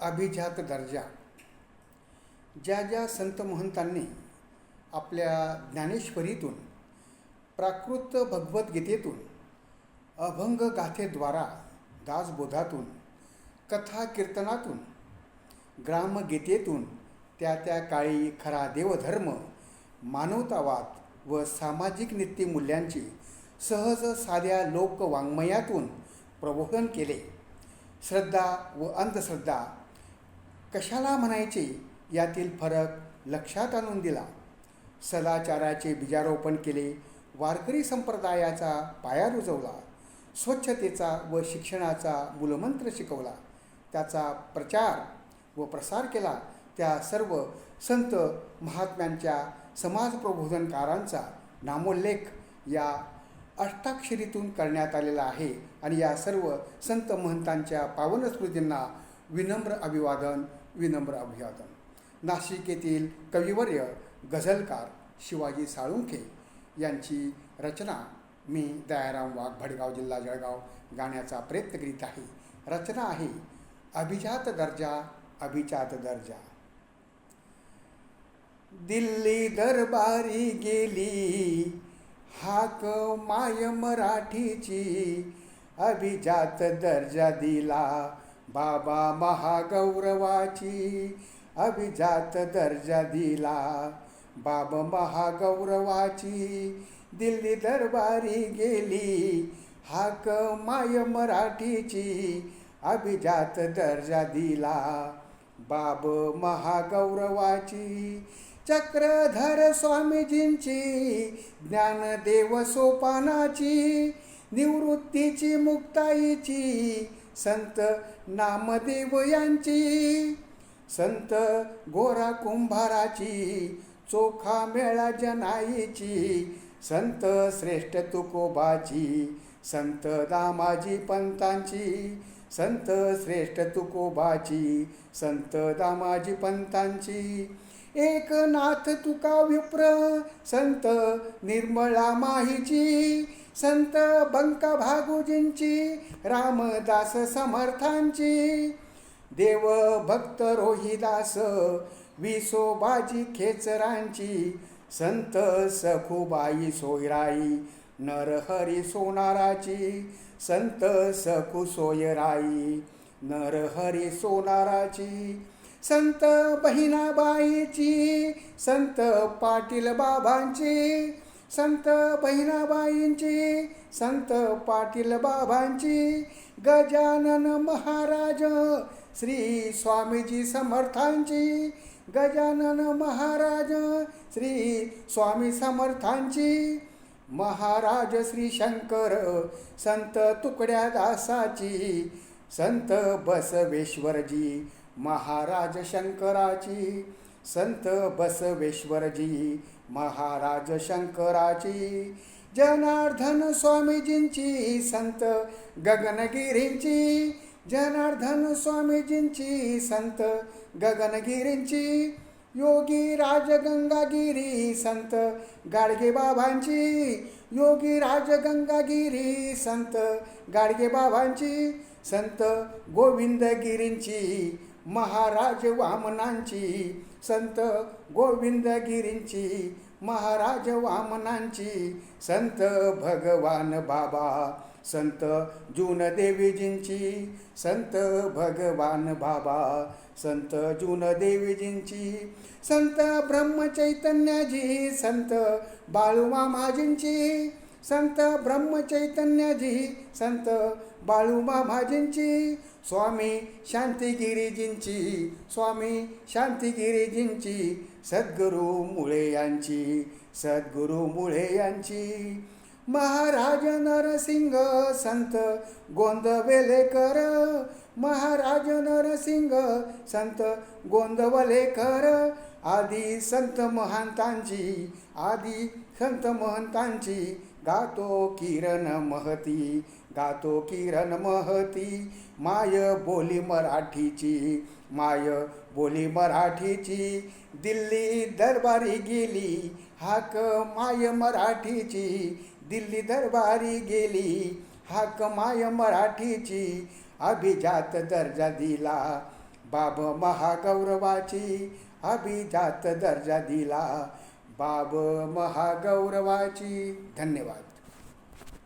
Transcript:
अभिजात दर्जा ज्या ज्या संत महंतांनी आपल्या ज्ञानेश्वरीतून प्राकृत भगवद्गीतेतून अभंग गाथेद्वारा दासबोधातून कथा कीर्तनातून ग्रामगीतेतून त्या त्या काळी खरा देवधर्म मानवतावाद व सामाजिक नीतिमूल्यांची सहज साध्या लोकवाङ्मयातून प्रबोधन केले. श्रद्धा व अंधश्रद्धा कशाला म्हणायचे? यातील फरक लक्षात आणून दिला. सदाचाराचे बीजारोपण केले वारकरी संप्रदायाचा पाया रुजवला स्वच्छतेचा व शिक्षणाचा मूलमंत्र शिकवला त्याचा प्रचार व प्रसार केला त्या सर्व संत महात्म्यांच्या समाज प्रबोधनकारांचा नामोल्लेख या अष्टाक्षरीतून करण्यात आलेला आहे आणि या सर्व संत महंतांच्या पावनस्मृतींना विनम्र अभिवादन विनम्र अभिवादन. नाशिक येथील कविवर्य गझलकार शिवाजी साळुंखे यांची रचना मी दयाराम वाघ भडगाव जिल्हा जळगाव गाण्याचा प्रयत्न करीत आहे. रचना आहे अभिजात दर्जा अभिजात दर्जा. दिल्ली दरबारी गेली हाक माय मराठीची अभिजात दर्जा दिला. बाबा महागौरवाची अभिजात दर्जा दिला. बाब महागौरवाची दिल्ली दरबारी गेली. हाक माय मराठीची अभिजात दर्जा दिला. बाब महागौरवाची चक्रधर स्वामीजींची ज्ञानदेव सोपानाची निवृत्तीची मुक्ताईची संत नामदेव यांची संत गोरा कुंभाराची चोखा मेळा जनाईची संत श्रेष्ठ तुकोबाची संत दामाजी पंतांची संत श्रेष्ठ तुकोबाची संत दामाजी पंतांची एकनाथ तुका विप्र? संत निर्मळा माहीची. संत बंका भागोजींची. रामदास समर्थांची. देव भक्त रोहिदास विसोबाजी खेचरांची. संत सखुबाई सोयराई नरहरी सोनाराची. संत सखू सोयराई नरहरी सोनाराची. संत बहिणाबाईची संत पाटील बाबांची संत बहिणाबाईंची संत पाटील बाबांची गजानन महाराज श्री स्वामीजी समर्थांची गजानन महाराज श्री स्वामी समर्थांची महाराज श्री शंकर संत तुकड्या दासाची संत बसवेश्वरजी महाराज शंकराची संत बसवेश्वरजी महाराज शंकराची जनार्दन स्वामीजींची संत गगनगिरींची जनार्दन स्वामीजींची संत गगनगिरींची योगी राजगंगागिरी संत गाडगेबाबांची योगी योगी राजगंगागिरी संत गाडगेबाबांची संत गोविंदगिरींची महाराज वामनांची संत गोविंदगिरींची महाराज वामनांची संत भगवान बाबा संत जूनदेवीजींची संत भगवान बाबा संत जूनदेवीजींची संत ब्रह्मचैतन्यजी संत बाळूमामाजींची संत ब्रह्मचैतन्यजी संत बाळूमामाजींची स्वामी शांतिगिरीजींची स्वामी शांतिगिरीजींची सद्गुरू मुळे यांची सद्गुरू मुळे यांची. महाराज नरसिंह संत गोंदवेलेकर महाराज नरसिंग संत गोंदवलेकर आदी संत महंतांची आदी संत महंतांची गातो किरण महती गातो किरण महती. माय बोली मराठीची माय बोली मराठीची. दिल्ली दरबारी गेली हाक माय मराठीची. दिल्ली दरबारी गेली हाक माय मराठीची. अभिजात दर्जा दिला बाब महागौरवाची. अभिजात दर्जा दिला बाब महागौरवाची धन्यवाद.